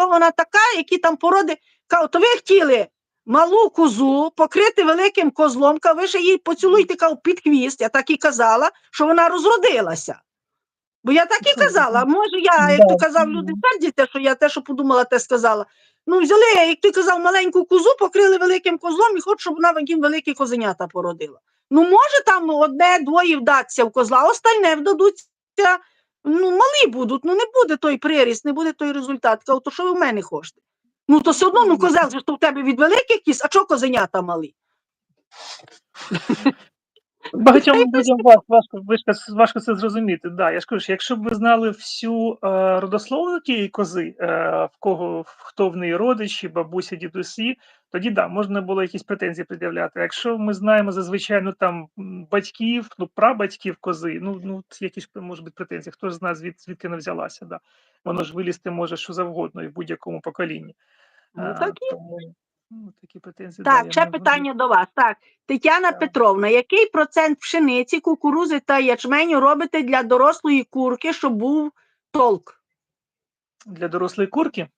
хто вона така, які там породи. То ви хотіли малу козу покрити великим козлом, кажу, ви ще її поцілуйте кажу, під хвіст. Я так і казала, що вона розродилася. Бо я так і казала, може, я, як то казав, люди сердяться, що я те, що подумала, те сказала. Ну, взяли, як ти казав, маленьку козу, покрили великим козлом і хочуть, щоб вона їм великі козенята породила. Ну, може, там одне-двоє вдаться в козла, остальне вдадуться, ну, малі будуть, ну не буде той приріст, не буде той результат. Кажу, то що ви в мене хочете? Ну, то все одно, ну, козел, же то в тебе від великих кіс, а чого козенята малі? Багатьом людям важко, важко, важко, це зрозуміти. Да, я ж кажу, якщо б ви знали всю е, родословну тієї кози, е, в кого хто в неї родичі, бабусі, дідусі, тоді да, можна було якісь претензії пред'являти. А Якщо ми знаємо зазвичай ну, там батьків, ну прабатьків кози, ну ну які ж можуть бути претензії, хто ж знає, звід, звідки не взялася, да. Воно ж вилізти може що завгодно і в будь-якому поколінні. Ну, Е, так і ну, такі претензії. Так, ще питання до вас. Так, Тетяна Так. Петровна, який процент пшениці, кукурузи та ячменю робите для дорослої курки, щоб був толк? для дорослої курки.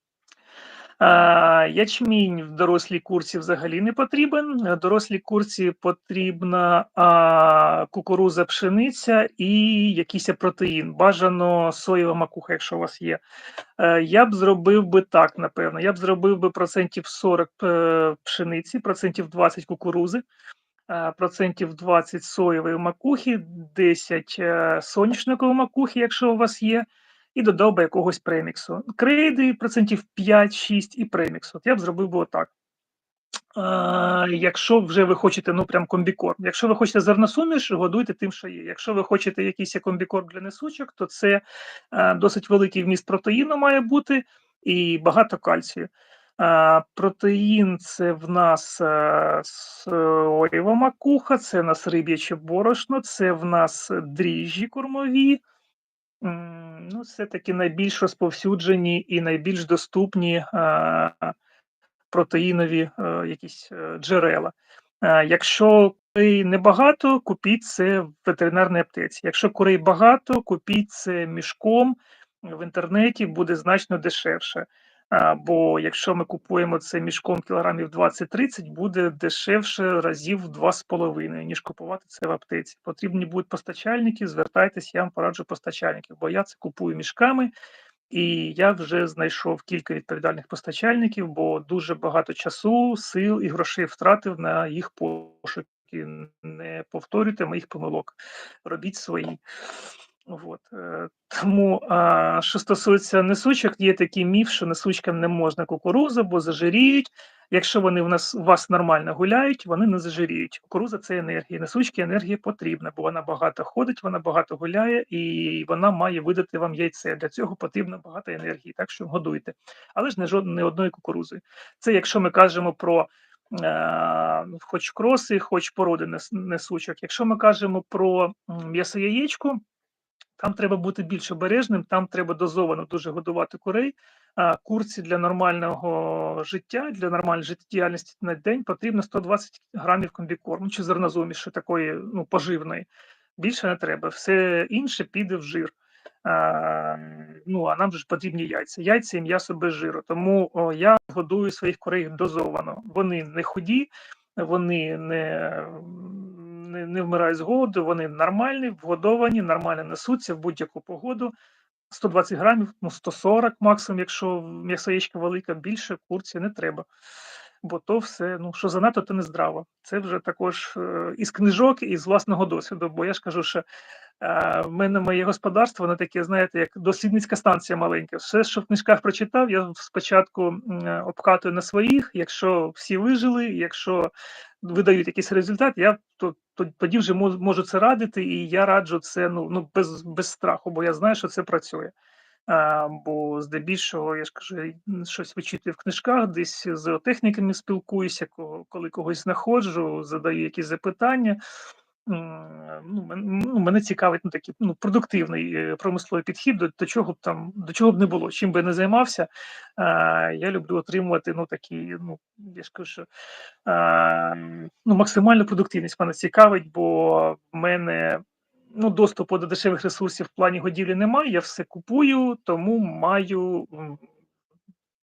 Ячмінь в дорослій курці взагалі не потрібен. Е, Дорослій курці потрібна кукуруза, пшениця і якийсь протеїн. Бажано соєва макуха, якщо у вас є. Е, Я б зробив би так, напевно. Я б зробив би процентів 40 е, пшениці, процентів 20 кукурузи, е, процентів 20 соєвої макухи, 10 е, соняшникової макухи, якщо у вас є, і додав би якогось преміксу. Крейди процентів 5-6 і премікс. От я б зробив би отак. А, якщо вже ви хочете ну прям комбікорм. Якщо ви хочете зерносуміш, годуйте тим, що є. Якщо ви хочете якийсь комбікорм для несучок, то це а, досить великий вміст протеїну має бути і багато кальцію. Протеїн це в нас соєва макуха, це в нас риб'яче борошно, це в нас дріжджі кормові. Ну, все-таки найбільш розповсюджені і найбільш доступні а, протеїнові е, якісь е, джерела. Е, Якщо курей небагато, купіть це в ветеринарній аптеці. Якщо курей багато, купіть це мішком в інтернеті, буде значно дешевше. Бо якщо ми купуємо це мішком кілограмів 20-30, буде дешевше разів в 2,5, ніж купувати це в аптеці. Потрібні будуть постачальники, звертайтесь, я вам пораджу постачальників, бо я це купую мішками, і я вже знайшов кілька відповідальних постачальників, бо дуже багато часу, сил і грошей втратив на їх пошуки. Не повторюйте моїх помилок, робіть свої. От. е, Тому, що стосується несучок, є такий міф, що несучкам не можна кукурузу, бо зажиріють. Якщо вони в нас у вас нормально гуляють, вони не зажиріють. Кукуруза це енергія. Несучки енергія потрібна, бо вона багато ходить, вона багато гуляє, і вона має видати вам яйце. Для цього потрібно багато енергії, так що годуйте. Але ж не не одної кукурузи. Це якщо ми кажемо про е, хоч кроси, хоч породи несучок. Якщо ми кажемо про м'ясо-яєчко, там треба бути більш обережним, там треба дозовано дуже годувати курей. А курці для нормального життя, для нормальної життєдіяльності на день потрібно 120 грамів комбікорму чи зернозуміші такої ну, поживної. Більше не треба. Все інше піде в жир. А, ну а нам ж потрібні яйця. Яйця і м'ясо без жиру. Тому о, я годую своїх курей дозовано. Вони не худі, вони не, не, не вмирають з голоду, вони нормальні, вгодовані, нормально несуться в будь-яку погоду. 120 грамів, ну 140 максимум, якщо м'ясоєчка велика, більше курці не треба. Бо то все, ну що занадто, то не здраво. Це вже також е, із книжок і з власного досвіду. Бо я ж кажу, що е, в мене моє господарство, воно таке, знаєте, як дослідницька станція маленька. Все, що в книжках прочитав, я спочатку обкатую на своїх. Якщо всі вижили, якщо видають якийсь результат, я то, то тоді вже можу це радити, і я раджу це ну, ну без, без страху, бо я знаю, що це працює. Бо здебільшого, я ж кажу, щось вичитую в книжках, десь з зоотехніками спілкуюся, коли когось знаходжу, задаю якісь запитання. Ну, ну, мене цікавить ну, такий ну, продуктивний е, промисловий підхід до, до чого б там до чого б не було. Чим би я не займався, а, я люблю отримувати ну, такі, ну, я ж кажу, а, ну, максимальну продуктивність мене цікавить, бо в мене ну, доступу до дешевих ресурсів в плані годівлі немає. Я все купую, тому маю